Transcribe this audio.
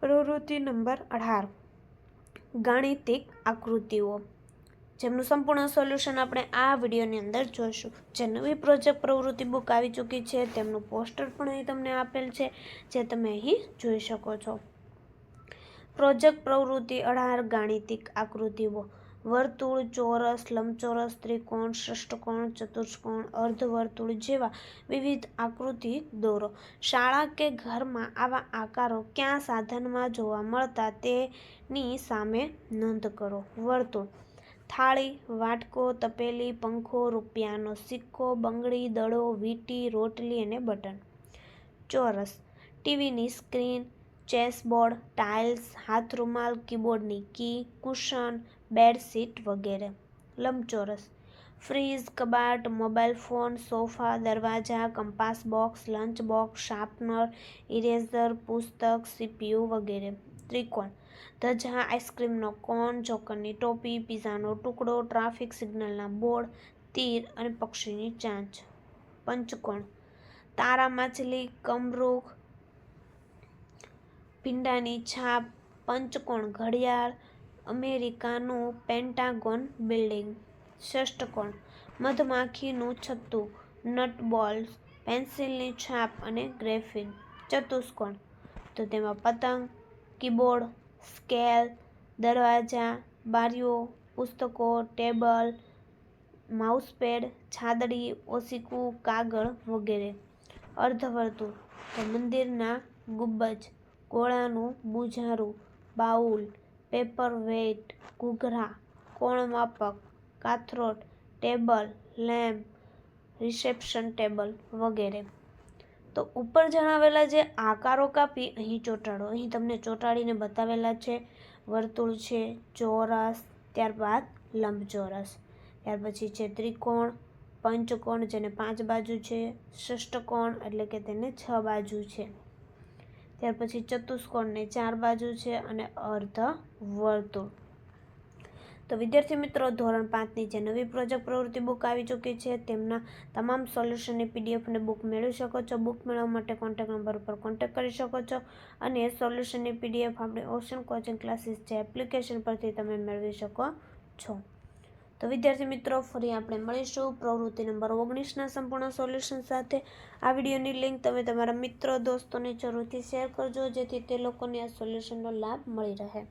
પ્રવૃત્તિ નંબર અઢાર. ગાણિતિક આકૃતિઓ. જેમનું સંપૂર્ણ સોલ્યુશન આપણે આ વિડીયોની અંદર જોઈશું. જે નવી પ્રોજેક્ટ પ્રવૃત્તિ બુક આવી ચૂકી છે, તેમનું પોસ્ટર પણ અહીં તમને આપેલ છે, જે તમે અહીં જોઈ શકો છો. પ્રોજેક્ટ પ્રવૃત્તિ અઢાર ગાણિતિક આકૃતિઓ. વર્તુળ, ચોરસ, લંબચોરસ, ત્રિકોણ ષષ્ટકોણ ચતુષ્કોણ, અર્ધવર્તુળ જેવા વિવિધ આકૃતિ દોરો. શાળા કે ઘરમાં આવા આકારો ક્યાં સાધનમાં જોવા મળતા તેની સામે નોંધ કરો. વર્તુળ. થાળી, વાટકો, તપેલી, પંખો, રૂપિયાનો સિક્કો, બંગડી, દડો, વીંટી, રોટલી અને બટન. ચોરસ. ટીવીની સ્ક્રીન, ચેસબોર્ડ, ટાઇલ્સ હાથ રૂમાલ કીબોર્ડની કી, કુશન બેડશીટ વગેરે. લંબચોરસ. ફ્રીજ કબાટ, મોબાઈલ ફોન, સોફા, દરવાજા, compass box, lunch box, sharpener, eraser, પુસ્તક, સીપીયુ વગેરે. ત્રિકોણ. ધજા, આઈસ્ક્રીમનો કોન જોકરની ટોપી, પીઝાનો ટુકડો, ટ્રાફિક સિગ્નલના બોર્ડ, તીર અને પક્ષીની ચાંચ. પંચકોણ. તારા માછલી, કમરૂખ, ભીંડાની છાપ, પંચકોણ, ઘડિયાળ અમેરિકાનું પેન્ટાગોન બિલ્ડિંગ ષષ્ટકોણ મધમાખીનું છત્તું નટબોલ્સ પેન્સિલની છાપ અને ગ્રેફિન ચતુષ્કોણ તો તેમાં પતંગ, કીબોર્ડ, સ્કેલ, દરવાજા, બારીઓ, પુસ્તકો, ટેબલ, માઉસપેડ, છાદડી, ઓશીકું, કાગળ વગેરે. અર્ધવર્તુળ, તો મંદિરના ગુબ્બજ, ગોળાનું બુઝારું બાઉલ પેપર વેઇટ ઘૂઘરા, કોણમાપક, કાથરોટ, ટેબલ, લેમ્પ, રિસેપ્શન ટેબલ વગેરે. તો ઉપર જણાવેલા જે આકારો કાપી, અહીં ચોંટાડો. અહીં તમને ચોંટાડીને બતાવેલા છે, વર્તુળ છે, ચોરસ, ત્યારબાદ લંબચોરસ. ત્યાર પછી છે ત્રિકોણ, પંચકોણ જેને પાંચ બાજુ છે ષષ્ટકોણ એટલે કે તેને છ બાજુ છે. ત્યાર પછી ચતુષ્કોણને ચાર બાજુ છે અને અર્ધ વર્તુળ. તો વિદ્યાર્થી મિત્રો, ધોરણ પાંચની જે નવી પ્રોજેક્ટ પ્રવૃત્તિ બુક આવી ચૂકી છે, તેમના તમામ સોલ્યુશનની પીડીએફ અને બુક મેળવી શકો છો. બુક મેળવવા માટે કોન્ટેક્ટ નંબર ઉપર કોન્ટેક્ટ કરી શકો છો અને સોલ્યુશનની પીડીએફ આપણે ઓશન કોચિંગ ક્લાસીસ જે એપ્લિકેશન પરથી તમે મેળવી શકો છો. તો વિદ્યાર્થી મિત્રો, ફરી આપણે મળીશું પ્રવૃત્તિ નંબર ઓગણીસના સંપૂર્ણ સોલ્યુશન સાથે. આ વિડીયોની લિંક તમે તમારા મિત્રો, દોસ્તોને જરૂરથી શેર કરજો, જેથી તે લોકોને આ સોલ્યુશનનો લાભ મળી રહે.